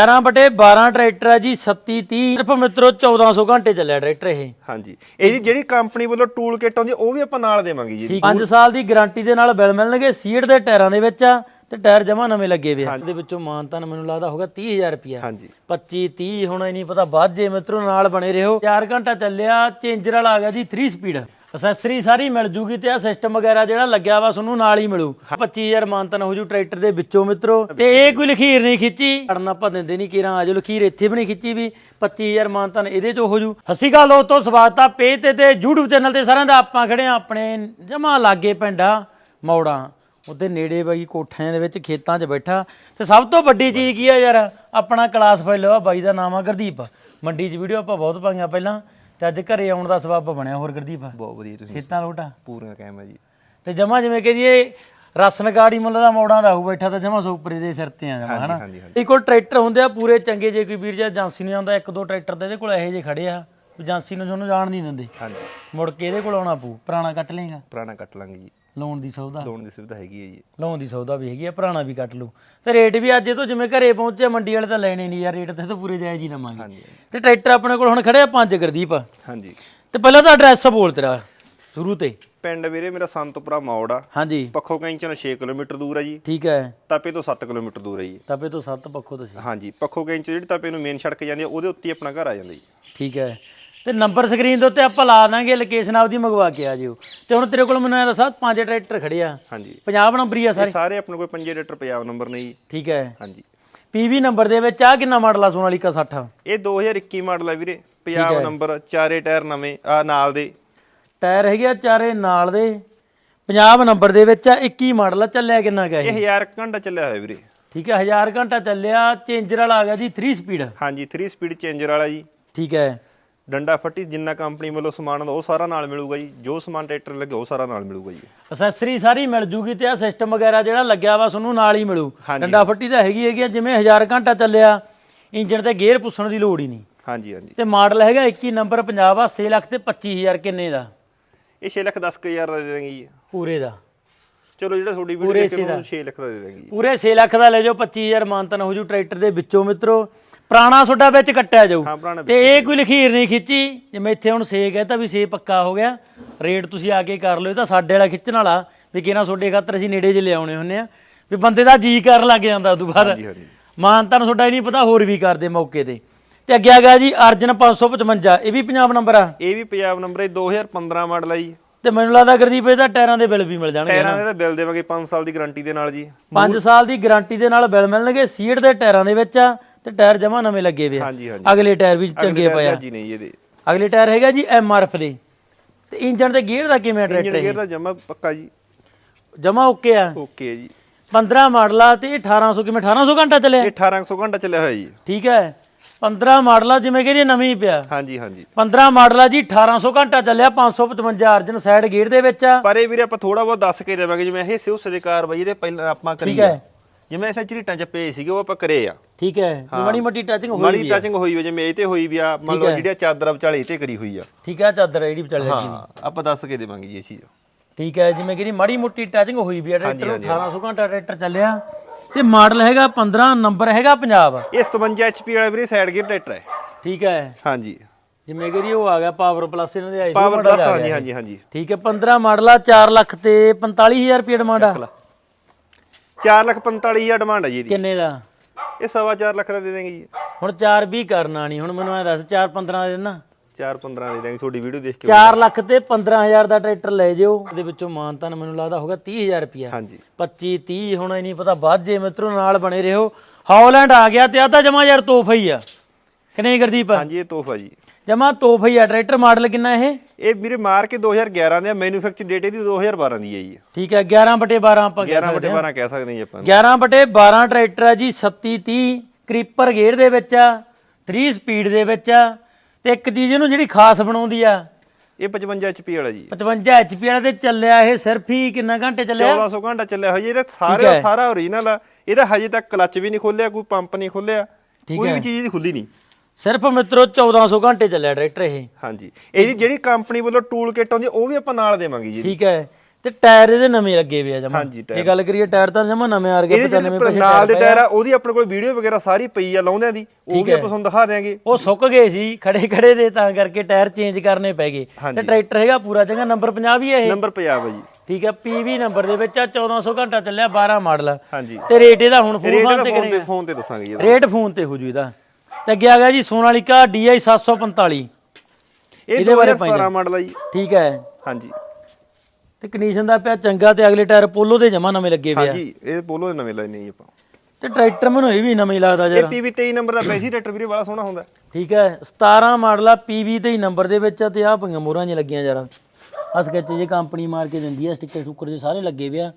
11 ਬਟੇ 12 tractor ਹੈ ਜੀ 37 30 ਸਿਰਫ ਮਿੱਤਰੋ 1400 ਘੰਟੇ ਚੱਲਿਆ ਟਰੈਕਟਰ ਇਹ। ਹਾਂਜੀ। ਇਹਦੀ ਜਿਹੜੀ ਕੰਪਨੀ ਵੱਲੋਂ ਟੂਲ ਕਿੱਟ ਆਉਂਦੀ ਉਹ ਵੀ ਆਪਾਂ ਨਾਲ ਦੇਵਾਂਗੇ ਜੀ। ਠੀਕ 5 ਸਾਲ ਦੀ ਗਾਰੰਟੀ ਦੇ ਨਾਲ ਬਿੱਲ ਮਿਲਣਗੇ ਸੀਟ ਦੇ ਟਾਇਰਾਂ ਦੇ ਵਿੱਚ ਆ ਤੇ ਟਾਇਰ ਜਮਾ ਨਵੇਂ ਲੱਗੇ ਵੇ ਆ। ਇਹਦੇ ਵਿੱਚੋਂ ਮਾਨਤਾਨ ਮੈਨੂੰ ਲੱਗਦਾ ਹੋਗਾ 30000 ਰੁਪਿਆ ਹਾਂਜੀ। 25 30 ਹੁਣ ਇਹ ਨਹੀਂ ਪਤਾ ਵੱਧ ਜੇ ਮਿੱਤਰੋ ਨਾਲ ਬਣੇ ਰਹੋ। 4 ਘੰਟਾ ਚੱਲਿਆ ਚੇਂਜਰ ਵਾਲਾ ਆ ਗਿਆ ਜੀ 3 ਸਪੀਡ ਅਸੈਸਰੀ ਸਾਰੀ ਮਿਲ ਜੂਗੀ ਤੇ ਆ ਸਿਸਟਮ ਵਗੈਰਾ ਜਿਹੜਾ ਲੱਗਿਆ ਵਾ ਤੁਹਾਨੂੰ ਨਾਲ ਹੀ ਮਿਲੂ। 25000 ਮਾਨਤਨ ਹੋ ਜੂ ਟਰੈਕਟਰ ਦੇ ਵਿੱਚੋਂ ਮਿੱਤਰੋ। ਤੇ ਇਹ ਕੋਈ ਲਖੀਰ ਨਹੀਂ ਖਿੱਚੀ। ਅੜਨ ਆਪਾਂ ਦਿੰਦੇ ਨਹੀਂ ਕਿਰਾਂ, ਆਜੋ ਲਖੀਰ ਇੱਥੇ ਵੀ ਨਹੀਂ ਖਿੱਚੀ ਵੀ 25000 ਮਾਨਤਨ ਇਹਦੇ ਚੋਂ ਹੋ ਜੂ। ਹਸੀ ਗੱਲ ਉਹ ਤੋਂ ਸਵਾਗਤ ਆ ਪੇਜ ਤੇ ਤੇ YouTube ਚੈਨਲ ਤੇ ਸਾਰਿਆਂ ਦਾ। ਆਪਾਂ ਖੜੇ ਆ ਆਪਣੇ ਜਮਾ ਲਾਗੇ ਪਿੰਡਾ ਮੌੜਾਂ। ਉਹਦੇ ਨੇੜੇ ਬਾਈ ਕੋਠਿਆਂ ਦੇ ਵਿੱਚ ਖੇਤਾਂ 'ਚ ਬੈਠਾ। ਤੇ ਸਭ ਤੋਂ ਵੱਡੀ ਚੀਜ਼ ਕੀ ਆ ਯਾਰ? ਆਪਣਾ ਕਲਾਸ ਫੈਲੋ ਆ ਬਾਈ ਦਾ ਨਾਮ ਆ ਗੁਰਦੀਪ। ਮੰਡੀ 'ਚ ਵੀਡੀਓ ਆਪਾਂ ਬਹੁਤ ਪਾਈਆਂ ਪਹਿਲਾਂ। ਤੇ ਅੱਜ ਘਰੇ ਆਉਣ ਦਾ ਸਬਬ ਬਣਿਆ ਹੋਰ ਗੁਰਦੀਪ। ਬਹੁਤ ਵਧੀਆ ਤੁਸੀਂ ਖੇਤਾਂ ਲੋਟਾ ਪੂਰਾ ਕਾਇਮ ਹੈ ਜੀ। ਤੇ ਜਮਾ ਜਿਵੇਂ ਕਿ ਜੀ ਇਹ ਰਸਨ ਗਾੜੀ ਮੁੱਲ ਦਾ ਮੋੜਾਂ ਦਾ ਹੋਊ ਬੈਠਾ ਤਾਂ ਜਮਾ ਸੁਪਰੀ ਦੇ ਸਿਰ ਤੇ ਆ ਜਮਾ ਹਨਾ? ਇਹ ਕੋਲ ਟਰੈਕਟਰ ਹੁੰਦੇ ਆ ਪੂਰੇ ਚੰਗੇ ਜੇ ਕੋਈ ਵੀਰ ਜਾਂ ਏਜੰਸੀ ਨੂੰ ਆਉਂਦਾ ਇੱਕ ਦੋ ਟਰੈਕਟਰ ਦੇ ਇਹਦੇ ਕੋਲ ਇਹੋ ਜਿਹੇ ਖੜੇ ਆ। ਏਜੰਸੀ ਨੂੰ ਤੁਹਾਨੂੰ ਜਾਣ ਨਹੀਂ ਦਿੰਦੇ। ਹਾਂਜੀ। ਮੁੜ ਕੇ ਇਹਦੇ ਕੋਲ ਆਉਣਾ ਪਊ ਪੁਰਾਣਾ ਕੱਟ ਲੇਗਾ ਪੁਰਾਣਾ ਕੱਟ ਲਾਂਗੇ ਜੀ। ਲੋਨ ਦੀ ਸੌਦਾ। ਲੋਨ ਦੀ ਸੁਵਿਧਾ ਹੈਗੀ ਹੈ ਜੀ। ਲੋਨ ਦੀ ਸੌਦਾ ਵੀ ਹੈਗੀ ਆ ਪੁਰਾਣਾ ਵੀ ਕੱਟ ਲੂ ਤੇ ਰੇਟ ਵੀ ਅੱਜ ਇਹ ਤੋਂ ਜਿਵੇਂ ਘਰੇ ਪਹੁੰਚੇ ਮੰਡੀ ਵਾਲੇ ਤਾਂ ਲੈਣੇ ਨਹੀਂ ਯਾਰ ਰੇਟ ਤੇ ਤਾਂ ਪੂਰੇ ਜਾਇਜ਼ ਹੀ ਲਵਾਂਗੇ। ਹਾਂਜੀ ਤੇ ਟਰੈਕਟਰ ਆਪਣੇ ਕੋਲ ਹੁਣ ਖੜੇ ਆ ਪੰਜ ਗੁਰਦੀਪ। ਹਾਂਜੀ। ਤੇ ਪਹਿਲਾਂ ਤਾਂ ਐਡਰੈਸ ਬੋਲ ਤੇਰਾ ਸ਼ੁਰੂ ਤੇ। ਪਿੰਡ ਵੀਰੇ ਮੇਰਾ ਸੰਤਪੁਰਾ ਮੌੜ ਆ। ਹਾਂਜੀ। ਪੱਖੋ ਕੈਂਚਨ 6 ਕਿਲੋਮੀਟਰ ਦੂਰ ਹੈ ਜੀ। ਠੀਕ ਹੈ। ਤਾਪੇ ਤੋਂ 7 ਕਿਲੋਮੀਟਰ ਦੂਰ ਹੈ ਜੀ। ਤਪੇ ਤੋਂ ਸੱਤ ਪੱਖੋ ਤੁਸੀਂ। ਹਾਂਜੀ ਪੱਖੋ ਕੈਂਚ ਜਿਹੜੀ ਤਾਪੇ ਨੂੰ ਮੇਨ ਸੜਕ ਜਾਂਦੀ ਹੈ ਉਹਦੇ ਉੱਤੇ ਹੀ ਆਪਣਾ ਘਰ ਆ ਜਾਂਦਾ ਜੀ। ਠੀਕ ਹੈ। ਤੇ ਨੰਬਰ ਸਕਰੀਨ ਦੇ ਉੱਤੇ ਆਪਾਂ ਲਾ ਦਾਂਗੇ ਲੋਕੇਸ਼ਨ ਆਪਦੀ ਮੰਗਵਾ ਕੇ ਆ ਜਿਓ। ਤੇ ਹੁਣ ਤੇਰੇ ਕੋਲ ਮੈਨੂੰ ਇਹ ਦੱਸ ਪੰਜ ਟਰੈਕਟਰ ਖੜੇ ਆ। ਹਾਂਜੀ। 50 ਨੰਬਰ ਹੀ ਆ ਸਾਰੇ। ਸਾਰੇ ਆਪਣੇ ਕੋਲ 5 ਲੀਟਰ ਪੰਜਾਬ ਨੰਬਰ ਨੇ ਜੀ। ਠੀਕ ਹੈ। ਹਾਂਜੀ। ਪੀਵੀ ਨੰਬਰ ਦੇ ਵਿੱਚ ਆ ਕਿੰਨਾ ਮਾਡਲ ਆ ਸੋਨਾਲੀਕਾ 60 ਇਹ 2021 ਮਾਡਲ ਹੈ ਵੀਰੇ। ਪੰਜਾਬ ਨੰਬਰ ਚਾਰੇ ਟਾਇਰ ਨਵੇਂ ਆ ਨਾਲ ਦੇ। ਟਾਇਰ ਹੈਗੇ ਆ ਚਾਰੇ ਨਾਲ ਦੇ। 50 ਨੰਬਰ ਦੇ ਵਿੱਚ ਆ 21 ਮਾਡਲ ਆ ਚੱਲਿਆ ਕਿੰਨਾ ਇਹ? ਇਹ 1000 ਘੰਟਾ ਚੱਲਿਆ ਹੋਇਆ ਵੀਰੇ। ਠੀਕ ਹੈ 1000 ਘੰਟਾ ਚੱਲਿਆ। ਚੇਂਜਰ ਵਾਲਾ ਆ ਗਿਆ ਜੀ 3 ਸਪੀਡ ਹਾਂਜੀ 3 ਸਪੀਡ ਚੇਂਜਰ ਵਾਲਾ ਜੀ। ਠੀਕ ਹੈ। ਡੰਡਾ ਫੱਟੀ ਜਿੰਨਾ ਕੰਪਨੀ ਵੱਲੋਂ ਸਮਾਨ ਆਉਂਦਾ ਉਹ ਸਾਰਾ ਨਾਲ ਮਿਲੂਗਾ ਜੀ। ਜੋ ਸਮਾਨ ਟਰੈਕਟਰ ਲੱਗੇ ਉਹ ਸਾਰਾ ਨਾਲ ਮਿਲੂਗਾ ਜੀ। ਅਸੈਸਰੀ ਸਾਰੀ ਮਿਲ ਜੂਗੀ ਤੇ ਆ ਸਿਸਟਮ ਵਗੈਰਾ ਜਿਹੜਾ ਲੱਗਿਆ ਵਾ ਤੁਹਾਨੂੰ ਨਾਲ ਹੀ ਮਿਲੂ। ਹਾਂਜੀ। ਡੰਡਾ ਫੱਟੀ ਤਾਂ ਹੈਗੀ ਹੈਗੀ ਆ, ਜਿਵੇਂ 1000 ਘੰਟਾ ਚੱਲਿਆ ਇੰਜਨ ਤੇ ਗੇਅਰ ਪੁੱਛਣ ਦੀ ਲੋੜ ਹੀ ਨਹੀਂ। ਹਾਂਜੀ ਹਾਂਜੀ। ਤੇ ਮਾਡਲ ਹੈਗਾ 21 ਨੰਬਰ ਪੰਜਾਬ ਆ 6 ਲੱਖ ਤੇ 25000 ਕਿੰਨੇ ਦਾ? ਇਹ 6 ਲੱਖ 10 ਕੁ ਹਜ਼ਾਰ ਦਾ ਦੇ ਦਾਂਗੇ ਜੀ। ਪੂਰੇ ਦਾ। ਚਲੋ ਜਿਹੜਾ ਤੁਹਾਡੀ ਵੀਡੀਓ ਦੇਖ ਕੇ ਉਹਨੂੰ 6 ਲੱਖ ਦਾ ਦੇ ਦਾਂਗੇ ਜੀ। ਪੂਰੇ 6 ਲੱਖ ਦਾ ਲੈ ਜਾਓ 25000 ਮਾਨਤਨ ਹੋ ਜੂ ਟਰੈਕਟਰ ਦੇ ਵਿੱਚੋਂ ਮਿੱਤਰੋ। ਪੁਰਾਣਾ ਤੁਹਾਡਾ ਵਿੱਚ ਕੱਟਿਆ ਜਾਊ। ਹਾਂ ਪੁਰਾਣਾ ਤੇ ਇਹ ਕੋਈ ਲਖੀਰ ਨਹੀਂ ਖਿੱਚੀ। ਜਿਵੇਂ ਇੱਥੇ ਹੁਣ 6 ਕਹਿੰਦਾ ਵੀ 6 ਪੱਕਾ ਹੋ ਗਿਆ ਰੇਟ ਤੁਸੀਂ ਆ ਕੇ ਕਰ ਲਿਓ ਇਹ ਤਾਂ ਸਾਡੇ ਵਾਲਾ ਖਿੱਚਣ ਵਾਲਾ ਵੀ ਕਿਹਨਾਂ ਤੁਹਾਡੇ ਖਾਤਰ ਅਸੀਂ ਨੇੜੇ ਜਿਹੇ ਲਿਆਉਣੇ ਹੁੰਨੇ ਆ। ਵੀ ਬੰਦੇ ਦਾ ਜੀ ਕਰਨ ਲੱਗ ਜਾਂਦਾ ਉਦੋਂ ਬਾਅਦ। ਹਾਂਜੀ ਮਾਨਤਨ ਤੁਹਾਡਾ ਹੀ ਨਹੀਂ ਪਤਾ ਹੋਰ ਵੀ ਕਰਦੇ ਮੌਕੇ ਤੇ। ਤੇ ਅੱਗੇ ਆ ਗਿਆ ਜੀ ਅਰਜਨ 555 ਇਹ ਵੀ ਪੰਜਾਬ ਨੰਬਰ ਆ? ਇਹ ਵੀ ਪੰਜਾਬ ਨੰਬਰ ਹੈ 2015 ਮਾਡਲ ਹੈ ਜੀ। ਤੇ ਮੈਨੂੰ ਲੱਗਦਾ ਗੁਰਦੀਪ ਇਹਦਾ ਟਾਇਰਾਂ ਦੇ ਬਿੱਲ ਵੀ ਮਿਲ ਜਾਣਗੇ ਟਾਇਰਾਂ ਦੇ ਬਿੱਲ ਦੇਵਾਂਗੇ 5 ਸਾਲ ਦੀ ਗਾਰੰਟੀ ਦੇ ਨਾਲ ਜੀ। 5 ਸਾਲ ਦੀ ਗਾਰੰਟੀ ਦੇ ਨਾਲ ਬਿੱਲ ਮਿਲਣਗੇ ਸੀਟ ਦੇ ਟਾਇਰਾਂ ਦੇ ਵਿੱਚ ਆ। ਤੇ ਟਾਇਰ ਜਮਾ ਨਵੇਂ ਲੱਗੇ ਵੇ ਆ। ਹਾਂਜੀ ਹਾਂਜੀ। ਅਗਲੇ ਟਾਇਰ ਵੀ ਚੰਗੇ ਪਏ ਆ। ਜੀ ਨਹੀਂ ਇਹਦੇ। ਅਗਲੇ ਟਾਇਰ ਹੈਗਾ ਜੀ ਐਫ ਦੇ। ਤੇ ਇੰਜਨ ਤੇ ਗੇਅਰ ਦਾ ਕਿਵੇਂ ਇੰਜਨ ਟਰੈਕਟਰ ਗੇਅਰ ਦਾ ਜਮਾ ਪੱਕਾ ਜੀ। ਜਮਾ ਓਕੇ ਆ। ਓਕੇ ਹੈ ਜੀ। 15 ਮਾਡਲ ਆ ਤੇ ਇਹ 1800 ਕਿਵੇਂ 1800 ਘੰਟਾ ਚੱਲਿਆ? ਇਹ 1800 ਘੰਟਾ ਚੱਲਿਆ ਹੋਇਆ ਜੀ। ਠੀਕ ਹੈ। 15 ਮਾਡਲ ਆ ਜਿਵੇਂ ਕਿ ਇਹ ਨਵੀਂ ਹੀ ਪਿਆ। ਹਾਂਜੀ ਹਾਂਜੀ। 15 ਮਾਡਲ ਆ ਜੀ 1800 ਘੰਟਾ ਚੱਲਿਆ 555 ਅਰਜਨ ਸਾਈਡ ਗੇਅਰ ਦੇ ਵਿੱਚ ਆ। ਪਰ ਇਹ ਵੀਰੇ ਆਪਾਂ ਥੋੜਾ ਬਹੁਤ ਦੱਸ ਕੇ ਦੇਵਾਂਗੇ ਜਿਵੇਂ ਇਹ ਸਿਉ ਸਦੇ ਕਾਰਵਾਈ ਇਹਦੇ ਪਹਿਲਾਂ ਆਪਾਂ ਕਰੀ ਠੀਕ ਹੈ। ਜਿਵੇਂ ਇਥੇ ਝਰੀਟਾਂ ਚ ਪਏ ਸੀਗੇ ਉਹ ਆਪਾਂ ਕਰੇ ਆ। ਠੀਕ ਹੈ ਮਾੜੀ ਮੋਟੀ ਟੱਚਿੰਗ ਹੋਈ ਮਾੜੀ ਟੱਚਿੰਗ ਹੋਈ ਵੀ ਜਿਵੇਂ ਇਹ ਤੇ ਹੋਈ ਵੀ ਆ ਮੰਨ ਲਓ ਜਿਹੜੀ ਚਾਦਰ ਵਿਚਾਲੇ ਤੇ ਕਰੀ ਹੋਈ ਆ। ਠੀਕ ਹੈ ਚਾਦਰ ਜਿਹੜੀ ਵਿਚਾਲੇ ਲੱਗੀ ਹਾਂ ਆਪਾਂ ਦੱਸ ਕੇ ਦੇਵਾਂਗੇ ਜੀ ਇਹ ਚੀਜ਼। ਠੀਕ ਹੈ ਜਿਵੇਂ ਕਿ ਮਾੜੀ ਮੋਟੀ ਟੱਚਿੰਗ ਹੋਈ ਵੀ ਆ ਟਰੈਕਟਰ 1800 ਘੰਟਾ ਟਰੈਕਟਰ ਚੱਲਿਆ। ਤੇ ਮਾਡਲ ਹੈਗਾ 15 ਨੰਬਰ ਹੈਗਾ ਪੰਜਾਬ। ਇਹ 57 HP ਵਾਲਾ ਵੀਰੇ ਸਾਈਡ ਗੇਅਰ ਟਰੈਕਟਰ ਹੈ। ਠੀਕ ਹੈ। ਹਾਂਜੀ। ਜਿਵੇਂ ਕਿ ਉਹ ਆ ਗਿਆ ਪਾਵਰ ਪਲੱਸ ਇਹਨਾਂ ਦੇ ਆਈ ਪਾਵਰ ਪਲੱਸ ਹਾਂਜੀ ਹਾਂਜੀ ਹਾਂਜੀ। ਠੀਕ ਹੈ 15 ਮਾਡਲ ਆ 4 ਲੱਖ ਤੇ 45000 ਰੁਪਏ ਡਿਮਾਂਡ ਆ। 4 ਲੱਖ 45000 ਡਿਮਾਂਡ ਹੈ ਜੀ ਇਹਦੀ। ਕਿੰਨੇ ਦਾ? ਇਹ ਸਵਾ 4 ਲੱਖ ਦਾ ਦੇ ਦੇਵਾਂਗੇ ਜੀ। ਹੁਣ 4 20 ਕਰਨਾ ਨਹੀਂ ਹੁਣ ਮੈਨੂੰ ਐ ਦੱਸ 4 15 ਦੇ ਦੇਣਾ? 4 15 ਦੇ ਦੇਵਾਂਗੇ ਤੁਹਾਡੀ ਵੀਡੀਓ ਦੇਖ ਕੇ 4 ਲੱਖ ਤੇ 15000 ਦਾ ਟਰੈਕਟਰ ਲੈ ਜਿਓ। ਇਹਦੇ ਵਿੱਚੋਂ ਮਾਨਤਾਨ ਮੈਨੂੰ ਲੱਗਦਾ ਹੋਗਾ 30000 ਰੁਪਿਆ ਹਾਂਜੀ। 25 30 ਹੁਣ ਇਹ ਨਹੀਂ ਪਤਾ ਵੱਧ ਜੇ ਮਿੱਤਰੋ ਨਾਲ ਬਣੇ ਰਹੋ। ਹਾਲੈਂਡ ਆ ਗਿਆ ਤੇ ਆ ਤਾਂ ਜਮਾ ਯਾਰ ਤੋਹਫਾ ਹੀ ਆ। ਕਿ ਨਹੀਂ ਗੁਰਦੀਪ? ਹਾਂਜੀ ਇਹ ਤੋਹਫਾ ਜੀ। ਜਮਾ ਤੋਹਫਾ ਹੀ ਆ ਟਰੈਕਟਰ ਮਾਡਲ ਕਿੰਨਾ ਇਹ? ਇਹ ਵੀਰੇ ਮਾਰ ਕੇ 2011 ਦੇ ਮੈਨੂਫੈਕਚਰ ਡੇਟ ਇਹਦੀ 2012 ਦੀ ਹੈ ਜੀ। ਠੀਕ ਹੈ 11 ਬਟੇ 12 ਆਪਾਂ ਕਹਿ 11 ਬਟੇ 12 ਕਹਿ ਸਕਦੇ ਜੀ ਆਪਾਂ 11 ਬਟੇ 12 ਟਰੈਕਟਰ ਆ ਜੀ 37 30 ਕ੍ਰੀਪਰ ਗੇਅਰ ਦੇ ਵਿੱਚ ਆ 3 ਸਪੀਡ ਦੇ ਵਿੱਚ ਆ ਤੇ ਇੱਕ ਚੀਜ਼ ਇਹਨੂੰ ਜਿਹੜੀ ਖਾਸ ਬਣਾਉਂਦੀ ਆ ਇਹ 55 HP ਵਾਲਾ ਜੀ। 55 HP ਵਾਲਾ ਤੇ ਚੱਲਿਆ ਇਹ ਸਿਰਫ ਹੀ ਕਿੰਨਾ ਘੰਟੇ ਚੱਲਿਆ? 1400 ਘੰਟਾ ਚੱਲਿਆ ਹੋਇਆ ਜੀ ਇਹਦਾ ਸਾਰੇ ਸਾਰਾ ਓਰੀਜਨਲ ਆ। ਇਹਦਾ ਹਜੇ ਤੱਕ ਕਲੱਚ ਵੀ ਨਹੀਂ ਖੋਲਿਆ ਕੋਈ ਪੰਪ ਨਹੀਂ ਖੋਲਿਆ। ਕੋਈ ਵੀ ਚੀਜ਼ ਖੁੱਲੀ ਨਹੀਂ। ਸਿਰਫ ਮਿੱਤਰੋ 1400 ਘੰਟੇ ਚੱਲਿਆ ਟਰੈਕਟਰ ਇਹ। ਹਾਂਜੀ। ਇਹਦੀ ਜਿਹੜੀ ਕੰਪਨੀ ਵੱਲੋਂ ਟੂਲ ਕਿੱਟ ਆਉਂਦੀ ਉਹ ਵੀ ਆਪਾਂ ਨਾਲ ਦੇਵਾਂਗੇ ਜੀ। ਠੀਕ ਹੈ। ਤੇ ਟਾਇਰ ਇਹਦੇ ਨਵੇਂ ਲੱਗੇ ਹੋਏ ਆ ਜਮਾ। ਹਾਂਜੀ, ਇਹ ਗੱਲ ਕਰੀਏ ਟਾਇਰ ਤਾਂ ਜਮਾ ਨਵੇਂ ਆ ਗਏ ਇਹਦੇ ਜਿਹੜੇ ਨਾਲ ਦੇ ਟਾਇਰ ਆ। ਉਹਦੀ ਆਪਣੇ ਕੋਲ ਵੀਡੀਓ ਵਗੈਰਾ ਸਾਰੀ ਪਈ ਆ ਲਾਉਂਦਿਆਂ ਦੀ। ਉਹ ਵੀ ਆਪਾਂ ਤੁਹਾਨੂੰ ਦਿਖਾ ਦਿਆਂਗੇ। ਉਹ ਸੁੱਕ ਗਏ ਸੀ ਖੜੇ ਖੜੇ ਦੇ ਤਾਂ ਕਰਕੇ ਟਾਇਰ ਚੇਂਜ ਕਰਨੇ ਪੈ ਗਏ। ਤੇ ਟਰੈਕਟਰ ਹੈਗਾ ਪੂਰਾ ਚੰਗਾ ਨੰਬਰ 50 ਵੀ ਹੈ ਇਹ। ਨੰਬਰ ਪੰਜਾਬ ਹੈ ਜੀ। ਠੀਕ ਹੈ ਪੀਵੀ ਨੰਬਰ ਦੇ ਵਿੱਚ ਆ 1400 ਘੰਟਾ ਚੱਲਿਆ 12 ਮਾਡਲ। ਹਾਂਜੀ। ਤੇ ਰੇਟ ਇਹਦਾ ਹੁਣ ਫੋਨ ਤੇ ਫੋਨ ਤੇ ਦੱਸਾਂਗੇ। ਰੇਟ ਫੋਨ ਤੇ ਹੋ ਜੂ ਇਹਦਾ। ਤੇ ਅੱਗੇ ਆ ਗਿਆ ਜੀ ਸੋਨਾਲੀਕਾ DI 745 ਇਹ 2017 ਮਾਡਲ ਆ ਜੀ। ਠੀਕ ਹੈ। ਹਾਂਜੀ। ਤੇ ਕੰਡੀਸ਼ਨ ਦਾ ਪਿਆ ਚੰਗਾ ਤੇ ਅਗਲੇ ਟਾਇਰ ਪੋਲੋ ਦੇ ਜਮਾ ਨਵੇਂ ਲੱਗੇ ਹੋਏ ਆ। ਹਾਂਜੀ ਇਹ ਪੋਲੋ ਦੇ ਨਵੇਂ ਲੈਣੇ ਜੀ ਆਪਾਂ। ਤੇ ਟਰੈਕਟਰ ਮੈਨੂੰ ਇਹ ਵੀ ਨਵੇਂ ਹੀ ਲੱਗਦਾ ਇਹ ਜਰਾ। ਪੀਵੀ 23 ਨੰਬਰ ਦਾ ਪੈਸੀ ਟਰੈਕਟਰ ਵੀਰੇ ਬੜਾ ਸੋਹਣਾ ਹੁੰਦਾ। ਠੀਕ ਹੈ 17 ਮਾਡਲ ਆ PV ਤੇ ਹੀ ਨੰਬਰ ਦੇ ਵਿੱਚ ਆ ਤੇ ਆ ਪਈਆਂ ਮੋਹਰਾਂ ਜਿਹੀਆਂ ਲੱਗੀਆਂ ਜਰਾ। ਆ ਸਕੈਚ ਜੇ ਕੰਪਨੀ ਮਾਰ ਕੇ ਦਿੰਦੀ ਆ ਸਟicker ਸੁੱਕਰ ਜੇ ਸਾਰੇ ਲੱਗੇ ਹੋਏ ਆ।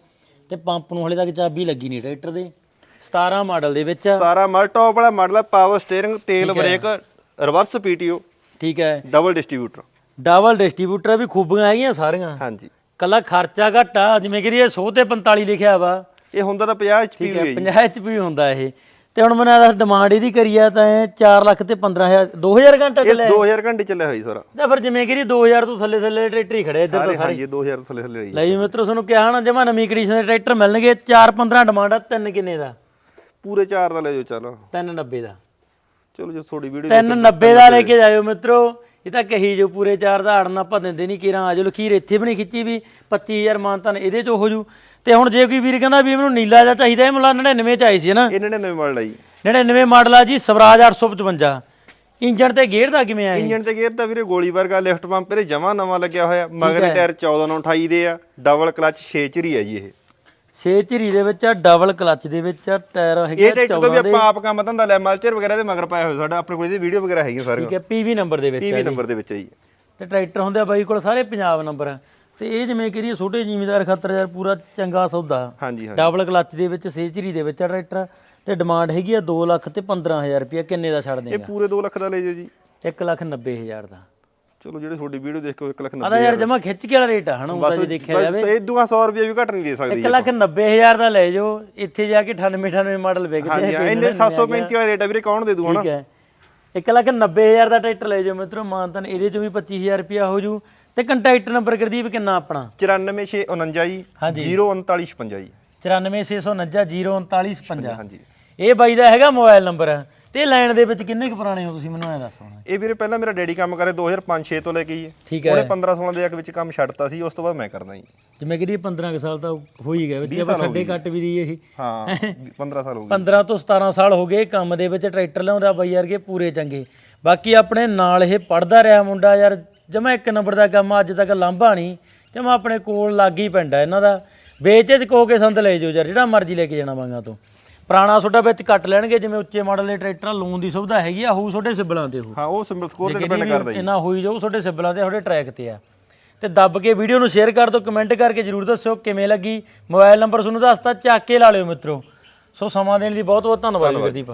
ਤੇ ਪੰਪ ਨੂੰ ਹਲੇ ਤੱਕ ਚਾਬੀ ਲੱਗੀ ਨਹੀਂ ਟਰੈਕਟਰ ਦੇ। 17 ਮਾਡਲ ਦੇ ਵਿੱਚ। ਆ 17 ਮਾਡਲ ਟੌਪ ਵਾਲਾ ਮਾਡਲ ਆ ਪਾਵਰ ਸਟੀਅਰਿੰਗ ਤੇਲ ਬ੍ਰੇਕ ਰਿਵਰਸ ਪੀਟੀਓ ਠੀਕ ਹੈ। ਡਬਲ ਡਿਸਟ੍ਰੀਬਿਊਟਰ ਡਬਲ ਡਿਸਟ੍ਰੀਬਿਊਟਰ ਵੀ ਖੂਬੀਆਂ ਹੈਗੀਆਂ ਸਾਰੀਆਂ। ਹਾਂਜੀ। ਕੱਲਾ ਖਰਚਾ ਘੱਟ ਜਿਵੇਂ ਕਿ ਇਹ 100 ਤੇ 45 ਲਿਖਿਆ ਵਾ। ਇਹ ਹੁੰਦਾ ਤਾਂ 50 HP ਠੀਕ ਹੋਈ ਹੈ ਹੈ ਜੀ 50 HP ਹੁੰਦਾ ਇਹ। ਤੇ ਹੁਣ ਮੈਨੂੰ ਦੱਸ ਡਿਮਾਂਡ ਇਹਦੀ ਕਰੀ ਆ ਤਾਂ ਇਹ 4 ਲੱਖ ਤੇ 15000 2000 ਘੰਟਾ ਇਹ ਚੱਲਿਆ। 2000 ਘੰਟੇ ਚੱਲਿਆ ਹੋਈ ਸਾਰਾ। ਤਾਂ ਫਿਰ ਜਿਵੇਂ ਕਿ 2000 ਤੋਂ ਥੱਲੇ ਥੱਲੇ ਟਰੈਕਟਰ ਹੀ ਖੜੇ ਇੱਧਰ ਸਾਰੇ ਤੋਂ ਹਾਂਜੀ 2000 ਥੱਲੇ ਥੱਲੇ ਲਈ ਮਿੱਤਰੋ ਤੁਹਾਨੂੰ ਕਿਹਾ ਨਾ ਜਮਾ ਨਵੀਂ ਕੰਡੀਸ਼ਨ ਦੇ ਟਰੈਕਟਰ ਮਿਲਣਗੇ 4 15 ਡਿਮਾਂਡ ਆ ਤਿੰਨ ਕਿੰਨੇ ਦਾ? ਪੂਰੇ 4 ਦਾ ਲੈ ਜਾਓ ਚਲੋ। 390 ਦਾ। ਚਲੋ ਜੇ ਥੋੜੀ ਵੀਡੀਓ 390 ਦਾ ਲੈ ਕੇ ਜਾਇਓ ਮਿੱਤਰੋ। ਇਹ ਤਾਂ ਕਹੀ ਜੋ ਪੂਰੇ 4 ਦਾ ਆੜਨਾ ਆਪਾਂ ਦਿੰਦੇ ਨਹੀਂ ਕਿਰਾਂ। ਆਜੋ ਲਖੀਰ ਇੱਥੇ ਵੀ ਨਹੀਂ ਖਿੱਚੀ ਵੀ 25000 ਮਾਨਤਨ ਇਹਦੇ ਚ ਹੋ ਜੂ। ਤੇ ਹੁਣ ਜੇ ਕੋਈ ਵੀਰ ਕਹਿੰਦਾ ਵੀ ਮੈਨੂੰ ਨੀਲਾ ਜਿਹਾ ਚਾਹੀਦਾ ਇਹ ਮੁਲਾ 99 ਚ ਆਈ ਸੀ ਨਾ? ਇਹਨਾਂ ਨੇ ਨਵੇਂ ਮਾਡਲ ਆਈ 99 ਮਾਡਲ ਆ ਜੀ ਸਵਰਾਜ 855 ਇੰਜਨ ਤੇ ਗੇਅਰ ਦਾ ਕਿਵੇਂ ਆ ਇਹ? ਇੰਜਨ ਤੇ ਗੇਅਰ ਤਾਂ ਵੀਰੇ ਗੋਲੀ ਵਰਗਾ ਲਿਫਟ ਪੰਪ ਇਹਦੇ ਜਮਾ ਨਵਾਂ ਲੱਗਿਆ ਹੋਇਆ। ਮਗਰ ਟਾਇਰ 14 ਨੂੰ 28 ਦੇ ਆ। ਡਬਲ ਕਲਚ 6 ਚਰੀ ਹੈ ਜੀ ਇਹ। ਛੇ ਝਰੀ ਦੇ ਵਿੱਚ ਆ ਡਬਲ ਕਲਚ ਦੇ ਵਿੱਚ ਆ ਟਾਇਰ ਹੈਗੇ ਇਹ ਟਰੈਕਟਰ ਤੋਂ ਵੀ ਆਪਾਂ ਆਪ ਕੰਮ ਧੰਦਾ ਲੈ ਮਲਚਰ ਵਗੈਰਾ ਦੇ ਮਗਰ ਪਾਇਆ ਹੋਇਆ ਸਾਡਾ ਆਪਣੇ ਕੋਲ ਇਹਦੀ ਵੀਡੀਓ ਵਗੈਰਾ ਹੈਗੀਆਂ ਸਾਰੀਆਂ। ਠੀਕ ਹੈ ਪੀਵੀ ਨੰਬਰ ਦੇ ਵਿੱਚ ਪੀਵੀ ਨੰਬਰ ਦੇ ਵਿੱਚ ਹੈ ਜੀ। ਤੇ ਟਰੈਕਟਰ ਹੁੰਦੇ ਆ ਬਾਈ ਕੋਲ ਸਾਰੇ ਪੰਜਾਬ ਨੰਬਰ ਆ। ਤੇ ਇਹ ਜਿਵੇਂ ਕਰੀਏ ਛੋਟੇ ਜ਼ਿਮੀਦਾਰ ਖਾਤਰ ਯਾਰ ਪੂਰਾ ਚੰਗਾ ਸੌਦਾ। ਹਾਂਜੀ ਹਾਂਜੀ। ਡਬਲ ਕਲਚ ਦੇ ਵਿੱਚ ਸੇਚਰੀ ਦੇ ਵਿੱਚ ਆ ਟਰੈਕਟਰ ਤੇ ਡਿਮਾਂਡ ਹੈਗੀ ਆ 2 ਲੱਖ ਤੇ 15000 ਰੁਪਏ ਕਿੰਨੇ ਦਾ ਛੱਡ ਇਹ ਦੇਗਾ? ਪੂਰੇ 2 ਲੱਖ ਦਾ ਲੈ ਜਾਓ ਜੀ। 1 ਲੱਖ 90000 ਦਾ। ਚਲੋ ਜਿਹੜੇ ਤੁਹਾਡੀ ਵੀਡੀਓ ਦੇਖ ਕੇ 1 ਲੱਖ ਆਦਾ ਯਾਰ ਜਮਾ ਖਿੱਚ ਕੇ ਵਾਲਾ ਰੇਟ ਆ ਹਨਾ ਉਹ ਤਾਂ ਜੇ ਦੇਖਿਆ ਬਸ ਇਹ ਦੂਆ 100 ਰੁਪਏ ਵੀ ਘੱਟ ਨਹੀਂ ਦੇ ਸਕਦੀ 1 ਲੱਖ 90000 ਦਾ ਲੈ ਜਾਓ ਇੱਥੇ ਜਾ ਕੇ 98 98 ਮਾਡਲ ਵਿਕਦੇ ਆ ਹਾਂ, ਇਹਨੇ 735 ਵਾਲਾ ਰੇਟ ਆ ਵੀਰੇ ਕੌਣ ਦੇ ਦੂ ਹਨਾ ਠੀਕ ਹੈ। 1 ਲੱਖ 90000 ਦਾ ਟਰੈਕਟਰ ਲੈ ਜਾਓ ਮਿੱਤਰੋ ਮਾਨਤਨ ਇਹਦੇ ਚੋਂ ਵੀ 25000 ਰੁਪਿਆ ਹੋ ਜੂ। ਤੇ ਕੰਟੈਕਟ ਨੰਬਰ ਕਰਦੀਪ ਕਿੰਨਾ ਆਪਣਾ? 94649 ਜੀ 03956 ਜੀ। 9469903955 ਹਾਂਜੀ। ਇਹ ਬਾਈ ਦਾ ਹੈਗਾ ਮੋਬਾਈਲ ਨੰਬਰ। ਤੇ ਲਾਈਨ ਦੇ ਵਿੱਚ ਕਿੰਨੇ ਕੁ ਪੁਰਾਣੇ ਹੋ ਤੁਸੀਂ ਮੈਨੂੰ ਐ ਦੱਸੋ ਇਹ ਵੀਰੇ ਪਹਿਲਾਂ ਮੇਰਾ ਡੈਡੀ ਕੰਮ ਕਰੇ 2005-6 ਤੋਂ ਲੈ ਕੇ ਠੀਕ ਹੈ। ਉਹਨੇ 15-16 ਦੇ ਵਿੱਚ ਕੰਮ ਛੱਡਤਾ ਸੀ ਉਸ ਤੋਂ ਬਾਅਦ ਮੈਂ ਕਰਦਾ ਜੀ। ਜਿਵੇਂ ਕਿ 15 ਕੁ ਸਾਲ ਤਾਂ ਹੋ ਹੀ ਗਏ ਵਿੱਚ ਆਪਾਂ ਛੱਡੇ ਕੱਟ ਵੀ ਦੀ ਇਹ। ਹਾਂ 15 ਸਾਲ ਹੋ ਗਏ। 15 ਤੋਂ 17 ਸਾਲ ਹੋ ਗਏ ਕੰਮ ਦੇ ਵਿੱਚ ਟਰੈਕਟਰ ਲਿਆਉਂਦਾ ਬਾਈ ਯਾਰ ਕੇ ਪੂਰੇ ਚੰਗੇ। ਬਾਕੀ ਆਪਣੇ ਨਾਲ ਇਹ ਪੜਦਾ ਰਿਹਾ ਮੁੰਡਾ ਯਾਰ ਜਮਾ ਇੱਕ ਨੰਬਰ ਦਾ ਕੰਮ ਆ, ਅੱਜ ਤੱਕ ਲਾਂਭਾ ਨਹੀਂ ਜਮਾ ਆਪਣੇ ਕੋਲ ਲੱਗ ਹੀ ਪੈਂਦਾ ਇਹਨਾਂ ਦਾ। ਵੇਚ ਚ ਕੋ ਕੇ ਸੰਦ ਲੈ ਜਾਓ ਯਾਰ ਜਿਹੜਾ ਮਰਜ਼ੀ ਲੈ ਕੇ ਜਾਣਾ ਮੰਗਾ ਤੋਂ। ਪੁਰਾਣਾ ਤੁਹਾਡਾ ਵਿੱਚ ਕੱਟ ਲੈਣਗੇ ਜਿਵੇਂ ਉੱਚੇ ਮਾਡਲ ਦੇ ਟਰੈਕਟਰ ਲੋਨ ਦੀ ਸੁਵਿਧਾ ਹੈਗੀ ਆ ਹੋਊ ਤੁਹਾਡੇ ਸਿਬਲਾਂ ਤੇ ਉਹ। ਹਾਂ ਉਹ ਸਿੰਬਲ ਸਕੋਰ ਤੇ ਡਿਪੈਂਡ ਕਰਦਾ ਜੀ। ਇਹਨਾਂ ਹੋਈ ਜਾਊ ਤੁਹਾਡੇ ਸਿਬਲਾਂ ਤੇ ਤੁਹਾਡੇ ਟਰੈਕ ਤੇ ਆ। ਤੇ ਦੱਬ ਕੇ ਵੀਡੀਓ ਨੂੰ ਸ਼ੇਅਰ ਕਰ ਦਿਓ ਕਮੈਂਟ ਕਰਕੇ ਜਰੂਰ ਦੱਸਿਓ ਕਿਵੇਂ ਲੱਗੀ। ਮੋਬਾਈਲ ਨੰਬਰ ਤੁਹਾਨੂੰ ਦੱਸਤਾ ਚੱਕ ਕੇ ਲਾ ਲਿਓ ਮਿੱਤਰੋ। ਸੋ ਸਮਾਂ ਦੇਣ ਲਈ ਬਹੁਤ ਬਹੁਤ ਧੰਨਵਾਦ ਗੁਰਦੀਪ।